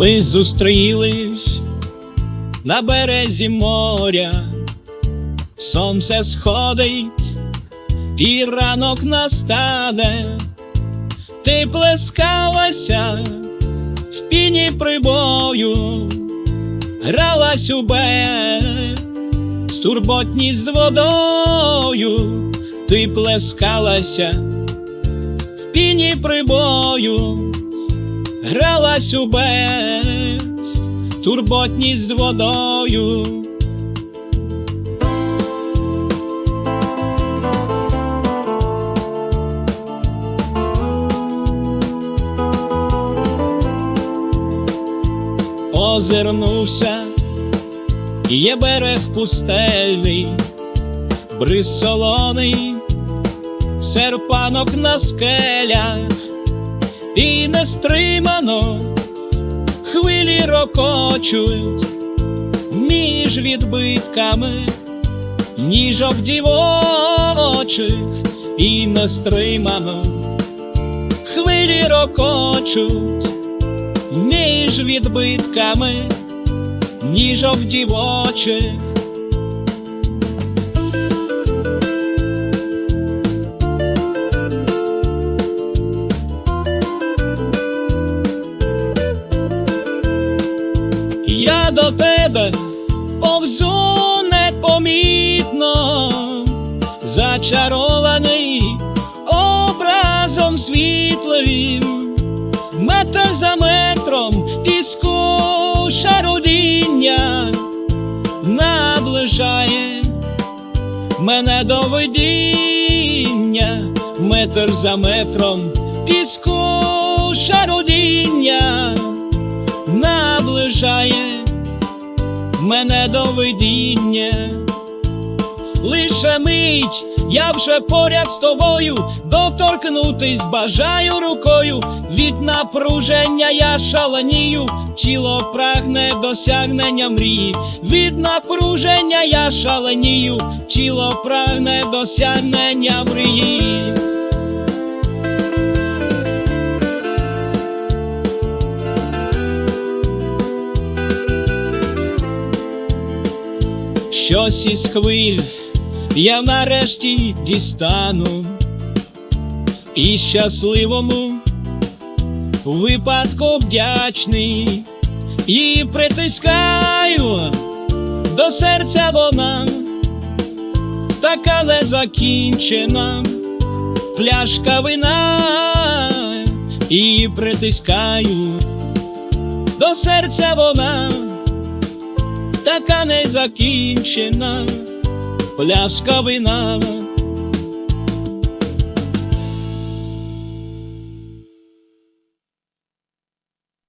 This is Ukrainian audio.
Ми зустрілись на березі моря, сонце сходить, і ранок настане, ти плескалася в піні прибою, гралась у берег, стурботні з водою, ти плескалася в піні прибою гралась у без, турботність з водою. Озирнувся, є берег пустельний, бриз солоний, серпанок на скелях і нестримано хвилі рокочуть між відбитками ніжок дівочих і нестримано хвилі рокочуть між відбитками ніжок дівочих. До тебе повзу непомітно, зачарований образом світлим, метр за метром піску шарудіння наближає мене до видіння, метр за метром піску шарудіння наближає мене до видіння. Лише мить, я вже поряд з тобою, доторкнутись бажаю рукою, від напруження я шаленію, тіло прагне досягнення мрії, від напруження я шаленію, тіло прагне досягнення мрії. Щось із хвиль я нарешті дістану. І щасливому випадку вдячний. І притискаю до серця вона, така незакінчена пляшка вина і притискаю до серця вона така незакінчена пляска вина